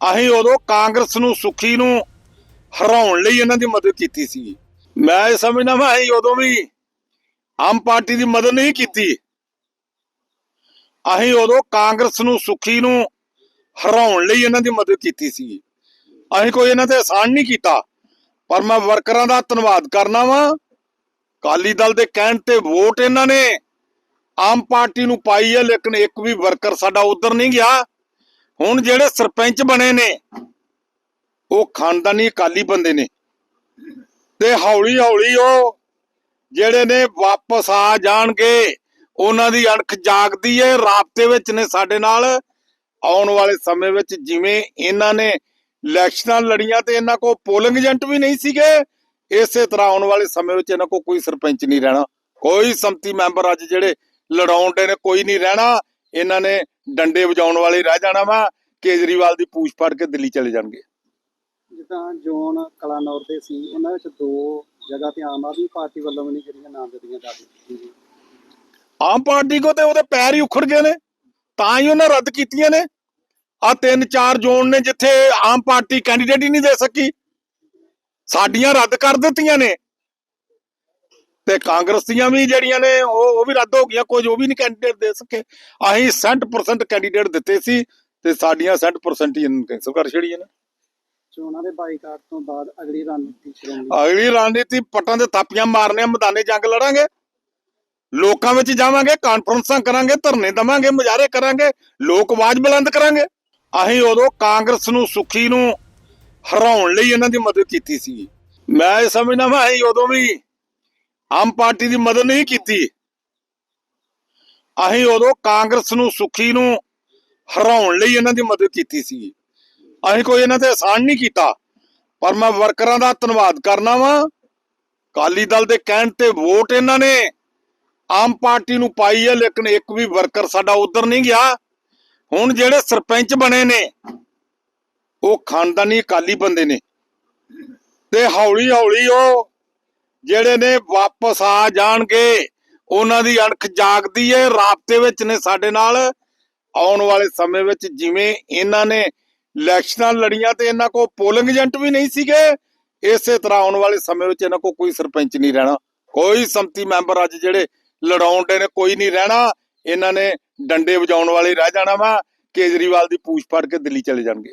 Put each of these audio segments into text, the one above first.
ਅਸੀਂ ਉਦੋਂ ਕਾਂਗਰਸ ਨੂੰ, ਸੁਖੀ ਨੂੰ ਹਰਾਉਣ ਲਈ ਇਹਨਾਂ ਦੀ ਮਦਦ ਕੀਤੀ ਸੀ। ਮੈਂ ਇਹ ਸਮਝਦਾ ਮੈਂ ਅਸੀਂ ਉਦੋਂ ਵੀ ਆਮ ਪਾਰਟੀ ਦੀ ਮਦਦ ਨਹੀਂ ਕੀਤੀ। ਅਸੀਂ ਉਦੋਂ ਕਾਂਗਰਸ ਨੂੰ, ਸੁਖੀ ਨੂੰ ਹਰਾਉਣ ਲਈ ਇਹਨਾਂ ਦੀ ਮਦਦ ਕੀਤੀ ਸੀ। ਅਸੀਂ ਕੋਈ ਇਹਨਾਂ ਤੇ ਆਸਾਨ ਨਹੀਂ ਕੀਤਾ। ਪਰ ਮੈਂ ਵਰਕਰਾਂ ਦਾ ਧੰਨਵਾਦ ਕਰਨਾ ਵਾਂ। ਕਾਲੀ ਦਲ ਦੇ ਕਹਿਣ ਤੇ ਵੋਟ ਇਹਨਾਂ ਨੇ ਆਮ ਪਾਰਟੀ ਨੂੰ ਪਾਈ ਹੈ, ਲੇਕਿਨ ਇੱਕ ਵੀ ਵਰਕਰ ਸਾਡਾ ਉਧਰ ਨਹੀਂ ਗਿਆ। ਹੁਣ ਜਿਹੜੇ ਸਰਪੰਚ ਬਣੇ ਨੇ, ਉਹ ਖਾਨਦਾਨੀ ਅਕਾਲੀ ਬੰਦੇ ਨੇ। ਤੇ ਹੌਲੀ ਹੌਲੀ ਉਹ ਜਿਹੜੇ ਨੇ ਵਾਪਸ ਆ ਜਾਣਗੇ, ਉਹਨਾਂ ਦੀ ਅਣਖ ਜਾਗਦੀ ਹੈ ਰਾਬਤੇ ਵਿੱਚ ਨੇ ਸਾਡੇ ਨਾਲ। ਆਉਣ ਵਾਲੇ ਸਮੇਂ ਵਿੱਚ ਜਿਵੇਂ ਇਹਨਾਂ ਨੇ ਇਲੈਕਸ਼ਨਾਂ ਲੜੀਆਂ ਤੇ ਇਹਨਾਂ ਕੋਲ ਪੋਲਿੰਗ ਏਜੰਟ ਵੀ ਨਹੀਂ ਸੀਗੇ, ਇਸੇ ਤਰ੍ਹਾਂ ਆਉਣ ਵਾਲੇ ਸਮੇਂ ਵਿੱਚ ਇਹਨਾਂ ਕੋਲ ਕੋਈ ਸਰਪੰਚ ਨਹੀਂ ਰਹਿਣਾ। ਕੋਈ ਸੰਮਤੀ ਮੈਂਬਰ ਅੱਜ ਜਿਹੜੇ ਲੜਾਉਣ ਦੇ ਨੇ, ਕੋਈ ਨਹੀਂ ਰਹਿਣਾ। ਇਹਨਾਂ ਨੇ ਡੰਡੇ ਵਜਾਉਣ ਵਾਲੇ ਰਹਿ ਜਾਣਾ ਵਾ। ਕੇਜਰੀਵਾਲ ਦੀ ਪੂਛ ਫੜ ਕੇ ਦਿੱਲੀ ਚਲੇ ਜਾਣਗੇ। ਜਿੱਦਾਂ ਜੋਨ ਕਲਾਨੌਰ ਦੇ ਸੀ ਉਹਨਾਂ ਵਿੱਚ ਦੋ ਜਗ੍ਹਾ ਤੇ ਆਮ ਆਦਮੀ ਪਾਰਟੀ ਵੱਲੋਂ ਵੀ ਨਹੀਂ ਜਿਹੜੀਆਂ ਨਾਮ ਦਿੱਤੀਆਂ ਜਾ ਰਹੀਆਂ ਆਮ ਪਾਰਟੀ ਕੋ ਤੇ ਉਹਦੇ ਪੈਰ ਹੀ ਉਖੜ ਗਏ ਨੇ ਤਾਂ ਹੀ ਉਹਨਾਂ ਰੱਦ ਕੀਤੀਆਂ ਨੇ। ਆ ਤਿੰਨ ਚਾਰ ਜ਼ੋਨ ਨੇ ਜਿੱਥੇ ਆਮ ਪਾਰਟੀ ਕੈਂਡੀਡੇਟ ਹੀ ਨਹੀਂ ਦੇ ਸਕੀ। ਸਾਡੀਆਂ ਰੱਦ ਕਰ ਦਿੱਤੀਆਂ ਨੇ। ਤੇ ਕਾਂਗਰਸ ਦੀਆਂ ਵੀ ਜਿਹੜੀਆਂ ਨੇ ਉਹ ਉਹ ਵੀ ਰੱਦ ਹੋ ਗਈਆਂ ਕੁਝ ਉਹ ਵੀ ਨਹੀਂ ਕੈਂਡੀਡੇਟ ਦੇ ਸਕੇ। ਅਸੀਂ 60% ਕੈਂਡੀਡੇਟ ਦਿੱਤੇ ਸੀ। ਤੇ ਸਾਡੀਆਂ 60% ਹੀ ਕੈਂਸਲ ਕਰ ਛੜੀਆਂ ਨੇ ਚੋਣਾਂ ਦੇ ਬਾਈਕਾਟ ਤੋਂ ਬਾਅਦ ਅਗਲੀ ਰਣਨੀਤੀ ਸ਼੍ਰੋਮਣੀ ਅਗਲੀ ਰਣਨੀਤੀ ਪੱਟਾਂ ਦੇ ਥਾਪੀਆਂ ਮਾਰਨੇ ਮੈਦਾਨੇ ਜੰਗ ਲੜਾਂਗੇ। ਲੋਕਾਂ ਵਿੱਚ ਜਾਵਾਂਗੇ ਕਾਨਫਰੰਸਾਂ ਕਰਾਂਗੇ ਧਰਨੇ ਦਵਾਂਗੇ ਮੁਜ਼ਾਹਰੇ ਕਰਾਂਗੇ ਲੋਕ ਆਵਾਜ਼ ਬੁਲੰਦ ਕਰਾਂਗੇ। ਅਸੀਂ ਉਦੋਂ ਕਾਂਗਰਸ ਨੂੰ ਸੁਖੀ ਨੂੰ ਹਰਾਉਣ ਲਈ ਇਹਨਾਂ ਦੀ ਮਦਦ ਕੀਤੀ ਸੀ। ਮੈਂ ਇਹ ਸਮਝਦਾ ਮੈਂ ਅਸੀਂ ਉਦੋਂ ਵੀ ਆਮ ਪਾਰਟੀ ਦੀ ਮਦਦ ਨਹੀਂ ਕੀਤੀ। ਅਸੀਂ ਉਦੋਂ ਕਾਂਗਰਸ ਨੂੰ ਸੁਖੀ ਨੂੰ ਹਰਾਉਣ ਲਈ ਇਹਨਾਂ ਦੀ ਮਦਦ ਕੀਤੀ ਸੀ। ਅਸੀਂ ਕੋਈ ਇਹਨਾਂ ਤੇ ਆਸਾਨ ਨਹੀਂ ਕੀਤਾ, ਪਰ ਮੈਂ ਵਰਕਰਾਂ ਦਾ ਧੰਨਵਾਦ ਕਰਨਾ ਵਾਂ। ਕਾਲੀ ਦਲ ਦੇ ਕਹਿਣ ਤੇ ਵੋਟ ਇਹਨਾਂ ਨੇ ਆਮ ਪਾਰਟੀ ਨੂੰ ਪਾਈ ਹੈ, ਲੇਕਿਨ ਇੱਕ ਵੀ ਵਰਕਰ ਸਾਡਾ ਉਧਰ ਨਹੀਂ ਗਿਆ। ਹੁਣ ਜਿਹੜੇ ਸਰਪੰਚ ਬਣੇ ਨੇ, ਉਹ ਖਾਨਦਾਨੀ ਅਕਾਲੀ ਬੰਦੇ ਨੇ। ਤੇ ਹੌਲੀ ਹੌਲੀ ਉਹ ਜਿਹੜੇ ਨੇ ਵਾਪਸ ਆ ਜਾਣਗੇ, ਉਹਨਾਂ ਦੀ ਅਣਖ ਜਾਗਦੀ ਹੈ, ਰਾਬਤੇ ਵਿੱਚ ਨੇ ਸਾਡੇ ਨਾਲ। ਆਉਣ ਵਾਲੇ ਸਮੇਂ ਵਿੱਚ ਜਿਵੇਂ ਇਹਨਾਂ ਨੇ ਇਲੈਕਸ਼ਨਾਂ ਲੜੀਆਂ ਤੇ ਇਹਨਾਂ ਕੋਲ ਪੋਲਿੰਗ ਏਜੰਟ ਵੀ ਨਹੀਂ ਸੀਗੇ ਇਸੇ ਤਰ੍ਹਾਂ ਆਉਣ ਵਾਲੇ ਸਮੇਂ ਵਿੱਚ ਇਹਨਾਂ ਕੋਲ ਕੋਈ ਸਰਪੰਚ ਨਹੀਂ ਰਹਿਣਾ। ਕੋਈ ਸੰਮਤੀ ਮੈਂਬਰ ਅੱਜ ਜਿਹੜੇ ਲੜਾਉਣ ਦੇ ਨੇ ਕੋਈ ਨਹੀਂ ਰਹਿਣਾ। ਇਹਨਾਂ ਨੇ ਡੰਡੇ ਵਜਾਉਣ ਵਾਲੇ ਰਹਿ ਜਾਣਾ ਵਾ ਕੇਜਰੀਵਾਲ ਦੀ ਪੂਛ ਫੜ ਕੇ ਦਿੱਲੀ ਚਲੇ ਜਾਣਗੇ।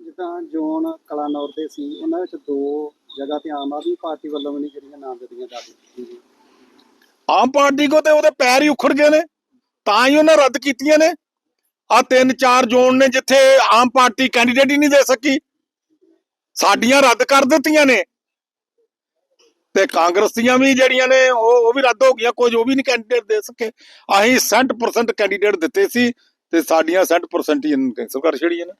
ਜਿੱਦਾਂ ਜੋਨ ਕਲਾਨੌਰ ਦੇ ਸੀ ਉਹਨਾਂ ਵਿੱਚ ਦੋ ਜਗ੍ਹਾ ਤੇ ਆਮ ਆਦਮੀ ਪਾਰਟੀ ਵੱਲੋਂ ਵੀ ਨਹੀਂ ਜਿਹੜੀਆਂ ਨਾਮ ਦਿੱਤੀਆਂ ਜਾ ਰਹੀਆਂ ਆਮ ਪਾਰਟੀ ਕੋ ਤੇ ਉਹਦੇ ਪੈਰ ਹੀ ਉਖੜ ਗਏ ਨੇ। ਤਾਂ ਹੀ ਉਹਨਾਂ ਰੱਦ ਕੀਤੀਆਂ ਨੇ। ਆ ਤਿੰਨ ਚਾਰ ਜ਼ੋਨ ਨੇ ਜਿੱਥੇ ਆਮ ਪਾਰਟੀ ਕੈਂਡੀਡੇਟ ਹੀ ਨਹੀਂ ਦੇ ਸਕੀ। ਸਾਡੀਆਂ ਰੱਦ ਕਰ ਦਿੱਤੀਆਂ ਨੇ। ਤੇ ਕਾਂਗਰਸ ਦੀਆਂ ਵੀ ਜਿਹੜੀਆਂ ਨੇ ਉਹ ਉਹ ਵੀ ਰੱਦ ਹੋ ਗਈਆਂ। ਕੁਝ ਉਹ ਵੀ ਨਹੀਂ ਕੈਂਡੀਡੇਟ ਦੇ ਸਕੇ। ਅਸੀਂ 60% ਕੈਂਡੀਡੇਟ ਦਿੱਤੇ ਸੀ ਤੇ ਸਾਡੀਆਂ 60% ਹੀ ਇਹਨਾਂ ਕੈਂਸਲ ਕਰ ਛੜੀਆਂ ਨੇ।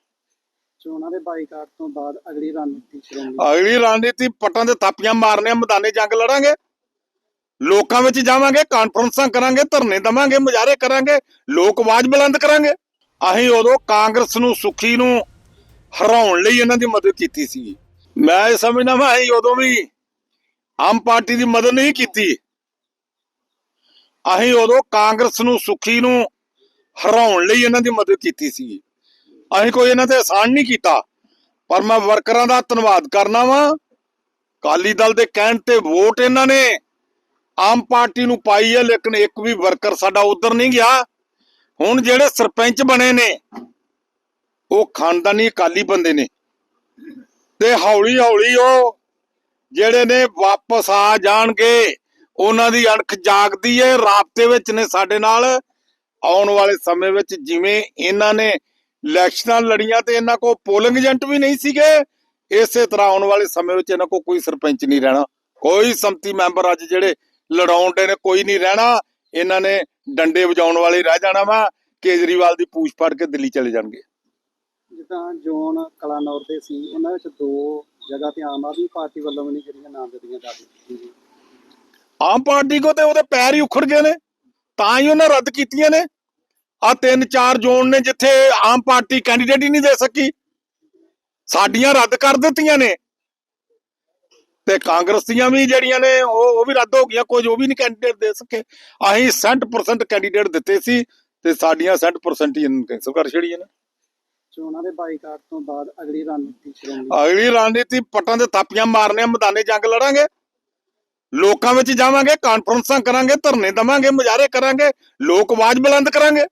ਚੋਣਾਂ ਦੇ ਬਾਈਕਾਟ ਤੋਂ ਬਾਅਦ ਅਗਲੀ ਰਣਨੀਤੀ ਸ਼੍ਰੋਮਣੀ ਅਗਲੀ ਰਣਨੀਤੀ ਪੱਟਾਂ ਦੇ ਥਾਪੀਆਂ ਮਾਰਨੇ ਮੈਦਾਨੇ ਜੰਗ ਲੜਾਂਗੇ। ਲੋਕਾਂ ਵਿੱਚ ਜਾਵਾਂਗੇ ਕਾਨਫਰੰਸਾਂ ਕਰਾਂਗੇ, ਧਰਨੇ ਦਵਾਂਗੇ, ਮੁਜ਼ਾਹਰੇ ਕਰਾਂਗੇ, ਲੋਕ ਆਵਾਜ਼ ਬੁਲੰਦ ਕਰਾਂਗੇ। ਅਸੀਂ ਉਦੋਂ ਕਾਂਗਰਸ ਨੂੰ ਸੁਖੀ ਨੂੰ ਹਰਾਉਣ ਲਈ ਇਹਨਾਂ ਦੀ ਮਦਦ ਕੀਤੀ ਸੀ। ਮੈਂ ਇਹ ਸਮਝਦਾ ਮੈਂ ਅਸੀਂ ਉਦੋਂ ਵੀ ਆਮ ਪਾਰਟੀ ਦੀ ਮਦਦ ਨਹੀਂ ਕੀਤੀ। ਅਸੀਂ ਉਦੋਂ ਕਾਂਗਰਸ ਨੂੰ ਸੁਖੀ ਨੂੰ ਹਰਾਉਣ ਲਈ ਇਹਨਾਂ ਦੀ ਮਦਦ ਕੀਤੀ ਸੀ। ਅਸੀਂ ਕੋਈ ਇਹਨਾਂ ਤੇ ਆਸਾਨ ਨਹੀਂ ਕੀਤਾ। ਪਰ ਮੈਂ ਵਰਕਰਾਂ ਦਾ ਧੰਨਵਾਦ ਕਰਨਾ ਵਾਂ। ਕਾਲੀ ਦਲ ਦੇ ਕਹਿਣ ਤੇ ਵੋਟ ਇਹਨਾਂ ਨੇ ਆਮ ਪਾਰਟੀ ਨੂੰ ਪਾਈ ਹੈ ਲੇਕਿਨ ਇੱਕ ਵੀ ਵਰਕਰ ਸਾਡਾ ਉਧਰ ਨਹੀਂ ਗਿਆ। ਹੁਣ ਜਿਹੜੇ ਸਰਪੰਚ ਬਣੇ ਨੇ, ਉਹ ਖਾਨਦਾਨੀ ਅਕਾਲੀ ਬੰਦੇ ਨੇ। ਤੇ ਹੌਲੀ ਹੌਲੀ ਉਹ ਜਿਹੜੇ ਨੇ ਵਾਪਸ ਆ ਜਾਣਗੇ, ਉਹਨਾਂ ਦੀ ਅਣਖ ਜਾਗਦੀ ਹੈ ਰਾਬਤੇ ਵਿੱਚ ਨੇ ਸਾਡੇ ਨਾਲ। ਆਉਣ ਵਾਲੇ ਸਮੇਂ ਵਿੱਚ ਜਿਵੇਂ ਇਹਨਾਂ ਨੇ ਇਲੈਕਸ਼ਨਾਂ ਲੜੀਆਂ ਤੇ ਇਹਨਾਂ ਕੋਲ ਪੋਲਿੰਗ ਏਜੰਟ ਵੀ ਨਹੀਂ ਸੀਗੇ, ਇਸੇ ਤਰ੍ਹਾਂ ਆਉਣ ਵਾਲੇ ਸਮੇਂ ਵਿੱਚ ਇਹਨਾਂ ਕੋਲ ਕੋਈ ਸਰਪੰਚ ਨਹੀਂ ਰਹਿਣਾ। ਕੋਈ ਸੰਮਤੀ ਮੈਂਬਰ ਅੱਜ ਜਿਹੜੇ ਲੜਾਉਣ ਦੇ ਨੇ ਕੋਈ ਨਹੀਂ ਰਹਿਣਾ। ਇਹਨਾਂ ਨੇ ਡੰਡੇ ਵਜਾਉਣ ਵਾਲੇ ਰਹਿ ਜਾਣਾ ਵਾ ਕੇਜਰੀਵਾਲ ਦੀ ਪੂਛ ਫੜ ਕੇ ਦਿੱਲੀ ਚਲੇ ਜਾਣਗੇ। ਜਿੱਦਾਂ ਜੋਨ ਕਲਾਨੌਰ ਦੇ ਸੀ ਉਹਨਾਂ ਵਿੱਚ ਦੋ ਜਗ੍ਹਾ ਤੇ ਆਮ ਆਦਮੀ ਪਾਰਟੀ ਵੱਲੋਂ ਵੀ ਨਹੀਂ ਜਿਹੜੀਆਂ ਨਾਮ ਦਿੱਤੀਆਂ ਜਾ ਰਹੀਆਂ ਆਮ ਪਾਰਟੀ ਕੋ ਤੇ ਉਹਦੇ ਪੈਰ ਹੀ ਉਖੜ ਗਏ ਨੇ ਤਾਂ ਹੀ ਉਹਨਾਂ ਰੱਦ ਕੀਤੀਆਂ ਨੇ। ਆ ਤਿੰਨ ਚਾਰ ਜ਼ੋਨ ਨੇ ਜਿੱਥੇ ਆਮ ਪਾਰਟੀ ਕੈਂਡੀਡੇਟ ਹੀ ਨਹੀਂ ਦੇ ਸਕੀ। ਸਾਡੀਆਂ ਰੱਦ ਕਰ ਦਿੱਤੀਆਂ ਨੇ। ਤੇ ਕਾਂਗਰਸ ਦੀਆਂ ਵੀ ਜਿਹੜੀਆਂ ਨੇ ਉਹ ਉਹ ਵੀ ਰੱਦ ਹੋ ਗਈਆਂ ਕੁਝ ਉਹ ਵੀ ਨਹੀਂ ਕੈਂਡੀਡੇਟ ਦੇ ਸਕੇ। ਅਸੀਂ 60% ਕੈਂਡੀਡੇਟ ਦਿੱਤੇ ਸੀ ਤੇ ਸਾਡੀਆਂ 60% ਹੀ ਕੈਂਸਲ ਕਰ ਛੜੀਆਂ ਨੇ। ਚੋਣਾਂ ਦੇ ਬਾਈਕਾਟ ਤੋਂ ਬਾਅਦ ਅਗਲੀ ਰਣਨੀਤੀ ਅਗਲੀ ਰਣਨੀਤੀ ਪੱਟਾਂ ਤੇ ਥਾਪੀਆਂ ਮਾਰਨੇ ਮੈਦਾਨੇ ਜੰਗ ਲੜਾਂਗੇ। ਲੋਕਾਂ ਵਿੱਚ ਜਾਵਾਂਗੇ ਕਾਨਫਰੰਸਾਂ ਕਰਾਂਗੇ ਧਰਨੇ ਦਵਾਂਗੇ ਮੁਜ਼ਾਹਰੇ ਕਰਾਂਗੇ ਲੋਕ ਆਵਾਜ਼ ਬੁਲੰਦ ਕਰਾਂਗੇ।